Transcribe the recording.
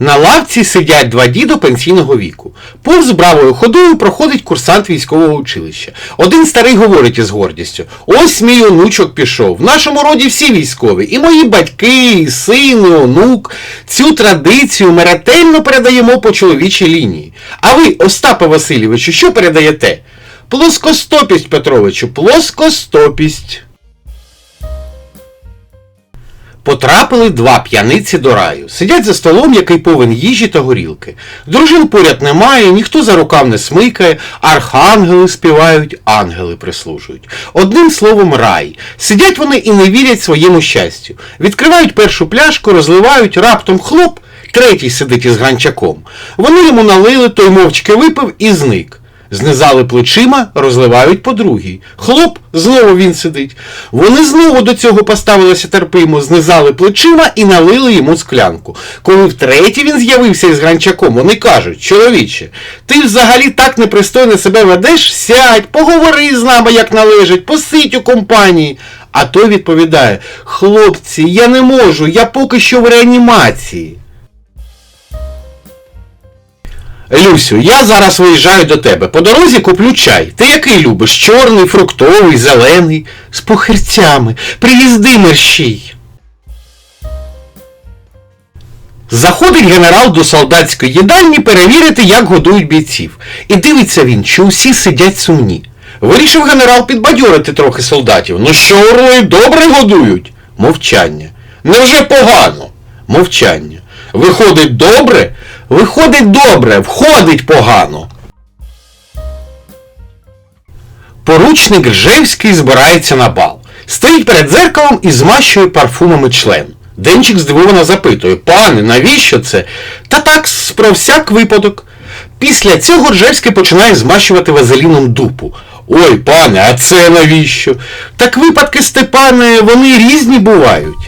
На лавці сидять два діду пенсійного віку. Повз бравою ходою проходить курсант військового училища. Один старий говорить із гордістю: ось мій онучок пішов. В нашому роді всі військові, і мої батьки, і син, і онук. Цю традицію ми ретельно передаємо по чоловічій лінії. А ви, Остапе Васильовичу, що передаєте? Плоскостопість, Петровичу, плоскостопість. Потрапили два п'яниці до раю. Сидять за столом, який повен їжі та горілки. Дружин поряд немає, ніхто за рукав не смикає, архангели співають, ангели прислужують. Одним словом, рай. Сидять вони і не вірять своєму щастю. Відкривають першу пляшку, розливають, раптом хлоп, третій сидить із гранчаком. Вони йому налили, той мовчки випив і зник. Знизали плечима, розливають по другій. Хлоп, знову він сидить. Вони знову до цього поставилися терпимо, знизали плечима і налили йому склянку. Коли втретє він з'явився із гранчаком, вони кажуть, чоловіче, ти взагалі так непристойно себе ведеш, сядь, поговори з нами, як належить, посидь у компанії. А той відповідає: Хлопці, я не можу, я поки що в реанімації. Люсю, я зараз виїжджаю до тебе. По дорозі куплю чай. Ти який любиш? Чорний, фруктовий, зелений, з похирцями. Приїзди мерщій. Заходить генерал до солдатської їдальні перевірити, як годують бійців. І дивиться він, що усі сидять сумні. Вирішив генерал підбадьорити трохи солдатів. Ну що, орли, добре годують? Мовчання. Невже погано? Мовчання. Виходить добре? Виходить добре, входить погано. Поручник Ржевський збирається на бал. Стоїть перед дзеркалом і змащує парфумами член. Денчик здивовано запитує, пане, навіщо це? Та так, про всяк випадок. Після цього Ржевський починає змащувати вазеліном дупу. Ой, пане, а це навіщо? Так випадки, Степане, вони різні бувають.